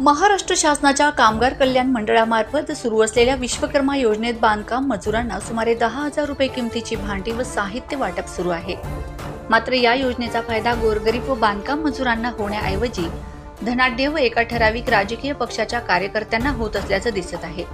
महाराष्ट्र शासनाच्या कामगार कल्याण मंडळामार्फत सुरू असलेल्या विश्वकर्मा योजनेत बांधकाम मजुरांना सुमारे दहा हजार रुपये किमतीची भांडी व साहित्य वाटप सुरू आहे. मात्र या योजनेचा फायदा गोरगरीब व बांधकाम मजुरांना होण्याऐवजी धनाढ्य व एका ठराविक राजकीय पक्षाच्या कार्यकर्त्यांना होत असल्याचं दिसत आहे.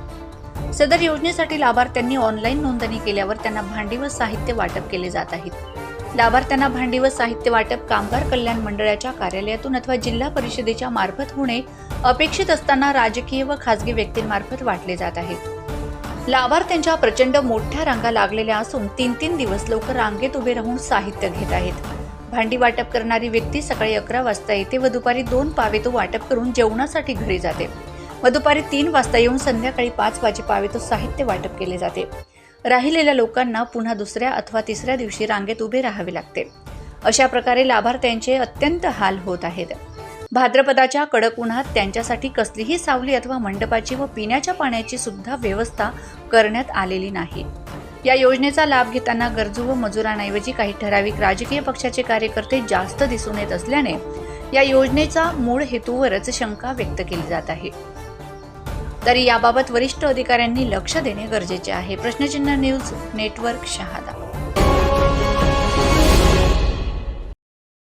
सदर योजनेसाठी लाभार्थ्यांनी ऑनलाईन नोंदणी केल्यावर त्यांना भांडी व साहित्य वाटप केले जात आहेत लाभार्थ्यांना भांडी व साहित्य वाटप कामगार कल्याण मंडळाच्या कार्यालयातून अथवा जिल्हा परिषदेच्या मार्फत होणे अपेक्षित असताना राजकीय व खासगी व्यक्तींमार्फत वाटले जात आहेत. लाभार्थ्यांच्या प्रचंड मोठ्या रांगा लागलेल्या असून तीन तीन दिवस लोक रांगेत उभे राहून साहित्य घेत आहेत. भांडी वाटप करणारी व्यक्ती सकाळी अकरा वाजता येते व दुपारी दोन पावे तो वाटप करून जेवणासाठी घरी जाते. व दुपारी तीन वाजता येऊन संध्याकाळी पाच वाजे पावे तो साहित्य वाटप केले जाते. राहिलेल्या लोकांना पुन्हा दुसऱ्या अथवा तिसऱ्या दिवशी रांगेत उभे राहावे लागते. अशा प्रकारे लाभार्थ्यांचे अत्यंत हाल होत आहेत. भाद्रपदाच्या कडक उन्हात त्यांच्यासाठी कसलीही सावली अथवा मंडपाची व पिण्याच्या पाण्याची सुद्धा व्यवस्था करण्यात आलेली नाही. या योजनेचा लाभ घेताना गरजू व मजुरांऐवजी काही ठराविक राजकीय पक्षाचे कार्यकर्ते जास्त दिसून येत असल्याने या योजनेचा मूळ हेतूवरच शंका व्यक्त केली जात आहे. तरी याबाबत वरिष्ठ अधिकाऱ्यांनी लक्ष देणे गरजेचे आहे. प्रश्नचिन्ह न्यूज नेटवर्क शहादा.